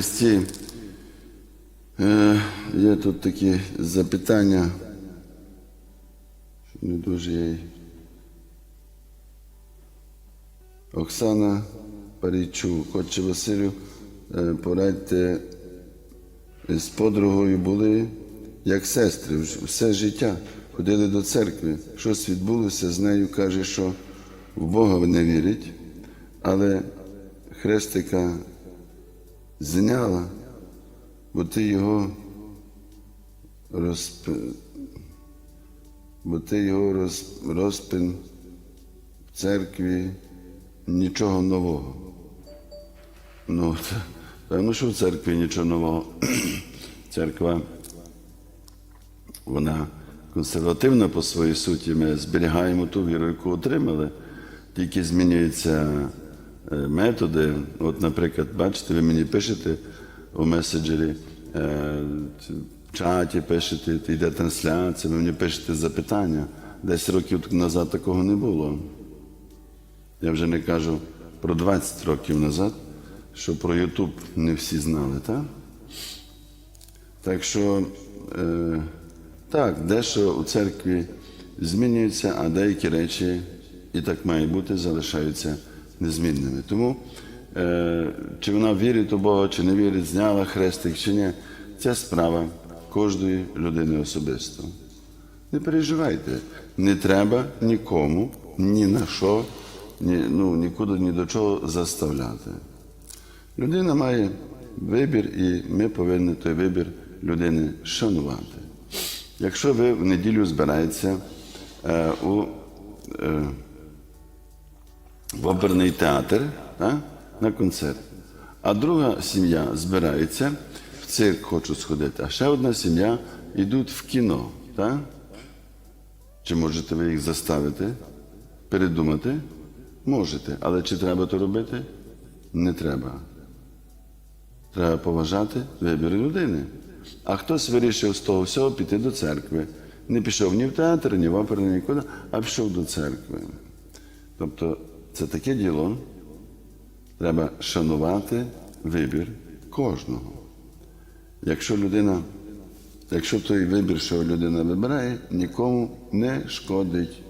Христі, е, є тут такі запитання, що не дуже й. Оксана Парійчук, отче Василю, е, порадьте, з подругою були як сестри, все життя ходили до церкви. Щось відбулося з нею, каже, що в Бога не вірить, але хрестика зняла, бо ти його розп... бо ти його роз... розпин в церкві нічого нового. Ну, певно, що в церкві нічого нового. Церква, вона консервативна по своїй суті. Ми зберігаємо ту віру, яку отримали, тільки змінюються е, методи. От, наприклад, бачите, ви мені пишете у меседжері, е, в чаті пишете, йде трансляція, ви мені пишете запитання. Десь років назад такого не було. Я вже не кажу про 20 років назад, що про Ютуб не всі знали, так? Так що, е, так, дещо у церкві змінюється, а деякі речі, і так має бути, залишаються незмінними. Тому, е, чи вона вірить у Бога, чи не вірить, зняла хрестик, чи ні, це справа кожної людини особисто. Не переживайте, не треба нікому, ні на що, ні, ну, нікуди, ні до чого заставляти. Людина має вибір, і ми повинні той вибір людини шанувати. Якщо ви в неділю збираєтеся е, у, е, в оперний театр так, на концерт, а друга сім'я збирається в цирк, хочуть сходити, а ще одна сім'я йдуть в кіно. Так? Чи можете ви їх заставити передумати? Можете, але чи треба то робити? Не треба. Треба поважати вибір людини. А хтось вирішив з того всього піти до церкви. Не пішов ні в театр, ні в оперу, нікуди, а пішов до церкви. Тобто це таке діло. Треба шанувати вибір кожного. Якщо людина, якщо той вибір, що людина вибирає, нікому не шкодить.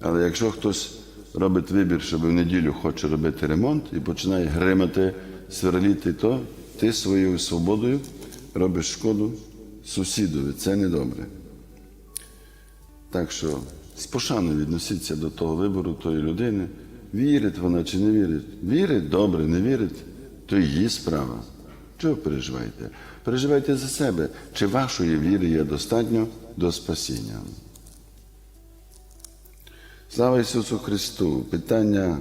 Але якщо хтось робить вибір, що в неділю хоче робити ремонт і починає гримати, сверліти, то ти своєю свободою робиш шкоду сусідові. Це недобре. Так що з пошаною відносіться до того вибору тої людини. Вірить вона чи не вірить. Вірить добре, не вірить, то її справа. Чого переживаєте? Переживайте за себе, чи вашої віри є достатньо до спасіння. Слава Ісусу Христу! Питання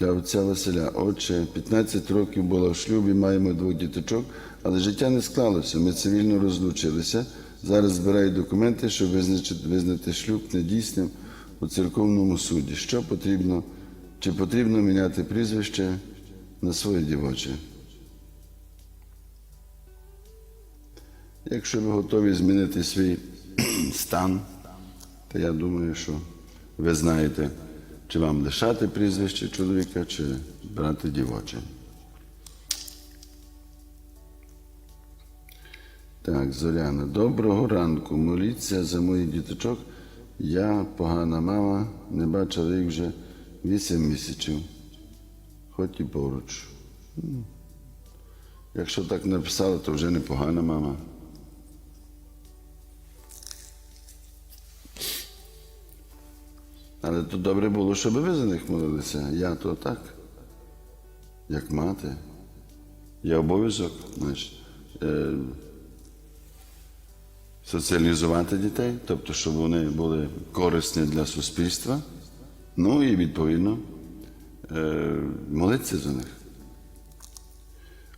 для отця Василя. Отче, 15 років була в шлюбі, маємо двох діточок, але життя не склалося. Ми цивільно розлучилися. Зараз збираю документи, щоб визначити, визнати шлюб недійсним у церковному суді. Що потрібно? Чи потрібно міняти прізвище на своє дівоче? Якщо ви готові змінити свій стан, то я думаю, що ви знаєте, чи вам лишати прізвище чоловіка, чи брати дівоче. Так, Зоряна, доброго ранку. Моліться за моїх діточок. Я погана мама, не бачила їх вже вісім місяців, хоч і поруч. Якщо так написали, то вже непогана мама. Але то добре було, щоб ви за них молилися. Я то так, як мати. Є обов'язок, знаєш, е, соціалізувати дітей, тобто, щоб вони були корисні для суспільства. Ну і відповідно е, молитися за них.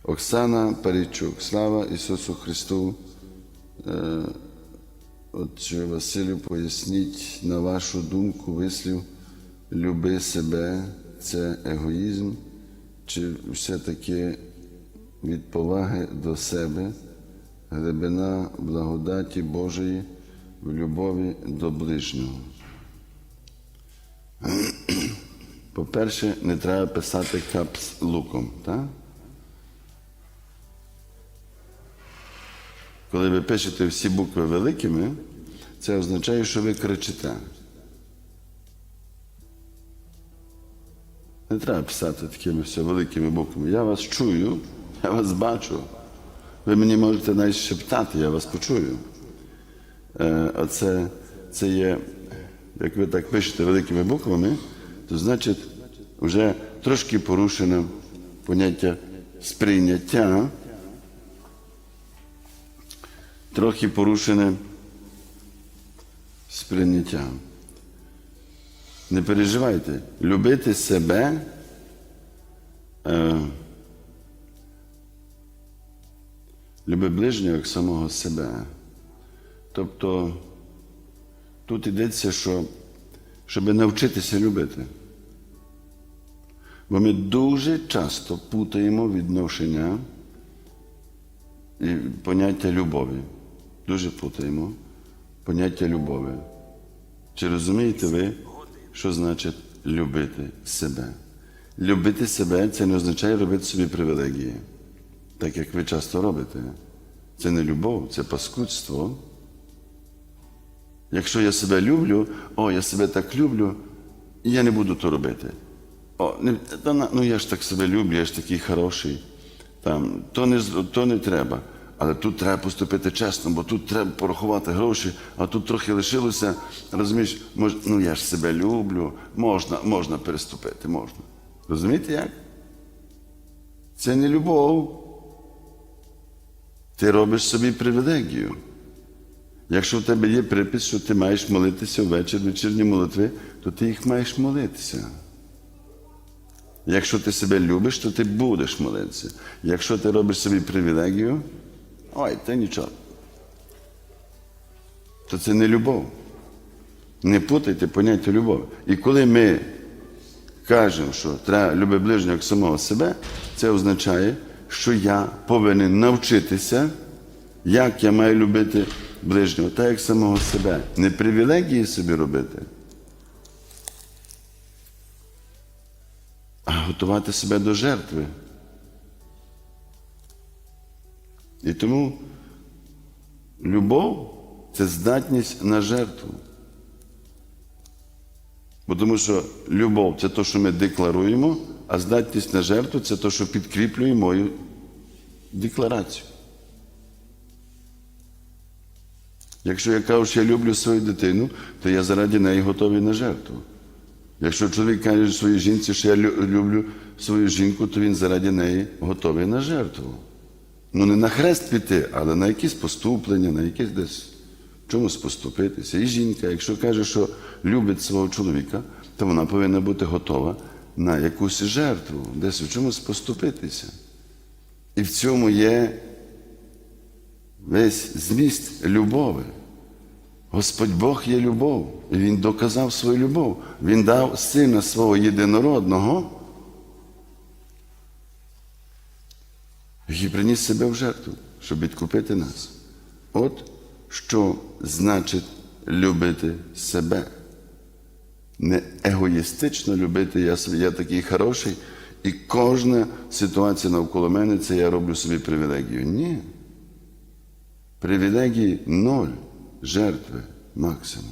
Оксана Парічук, слава Ісусу Христу. Е, Отче Василю, поясніть на вашу думку вислів люби себе, це егоїзм, чи все-таки від поваги до себе, глибина благодаті Божої в любові до ближнього. По-перше, не треба писати капс луком. так? Коли ви пишете всі букви великими, це означає, що ви кричите. Не треба писати такими все великими буквами. Я вас чую, я вас бачу. Ви мені можете навіть шептати, я вас почую. Е, а це, це є, як ви так пишете великими буквами, то значить вже трошки порушено поняття сприйняття, трохи порушене сприйняття. Не переживайте, любити себе. Люби ближнього як самого себе. Тобто тут йдеться, що щоб навчитися любити. Бо ми дуже часто путаємо відношення і поняття любові. Дуже путаємо поняття любові. Чи розумієте ви, що значить любити себе? Любити себе це не означає робити собі привілегії, так як ви часто робите. Це не любов, це паскудство. Якщо я себе люблю, о, я себе так люблю, я не буду то робити. О, не, та, ну я ж так себе люблю, я ж такий хороший. Там, то, не, то не треба. Але тут треба поступити чесно, бо тут треба порахувати гроші, а тут трохи лишилося. Розумієш, мож, ну я ж себе люблю, можна, можна переступити, можна. Розумієте як? Це не любов. Ти робиш собі привілегію. Якщо в тебе є припис, що ти маєш молитися ввечері вечірні молитви, то ти їх маєш молитися. Якщо ти себе любиш, то ти будеш молитися. Якщо ти робиш собі привілегію, ой, це нічого. То це не любов. Не путайте поняття любов. І коли ми кажемо, що треба любити ближнього як самого себе, це означає, що я повинен навчитися, як я маю любити ближнього, так як самого себе. Не привілегії собі робити, а готувати себе до жертви. І тому любов це здатність на жертву. Бо тому що любов це те, що ми декларуємо, а здатність на жертву це те, що підкріплює мою декларацію. Якщо я кажу, що я люблю свою дитину, то я заради неї готовий на жертву. Якщо чоловік каже своїй жінці, що я люблю свою жінку, то він заради неї готовий на жертву. Ну не на хрест піти, але на якісь поступлення, на якесь десь чомусь поступитися. І жінка, якщо каже, що любить свого чоловіка, то вона повинна бути готова на якусь жертву, десь в чомусь поступитися. І в цьому є весь зміст любові. Господь Бог є любов, і Він доказав свою любов. Він дав сина свого єдинородного, який приніс себе в жертву, щоб відкупити нас. От що значить любити себе. Не егоїстично любити, я, я такий хороший, і кожна ситуація навколо мене це я роблю собі привілегію. Ні. Привілегії ноль, жертви максимум.